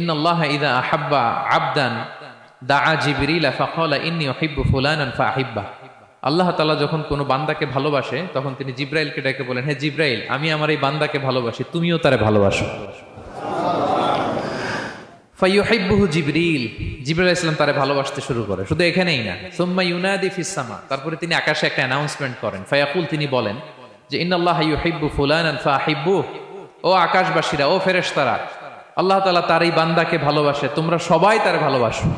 In আল্লাহ ইদা আহাব্বা আবদান দা জিবরিল ফাকালা ইন্নি উহিব্বু ফুলানান ফাহিব্বা আল্লাহ তাআলা যখন কোনো বান্দাকে ভালোবাসে, তখন তিনি জিব্রাইলকে ডেকে বলেন হ্যাঁ জিব্রাইল, আমি আমার এই বান্দাকে ভালোবাসি, তুমিও তারে ভালোবাসো। ফাইয়ুহিব্বুহু জিবরিল, জিবরাইল ইসলাম তারে ভালোবাসতে শুরু করে, শুধু এখানেই না। সুম্মা ইউনাদি ফিস সামা, তারপরে তিনি আকাশে একটা অ্যানাউন্সমেন্ট করেন। ফায়াকুল, তিনি বলেন যে, ইন্নাল্লাহ ইউহিব্বু ফুলানান ফাহিব্বু ও আকাশবাসীরা, ও ফেরেশতারা আল্লাহ তালা তার এই বান্দাকে ভালোবাসে তোমরা সবাই তার ভালোবাসো।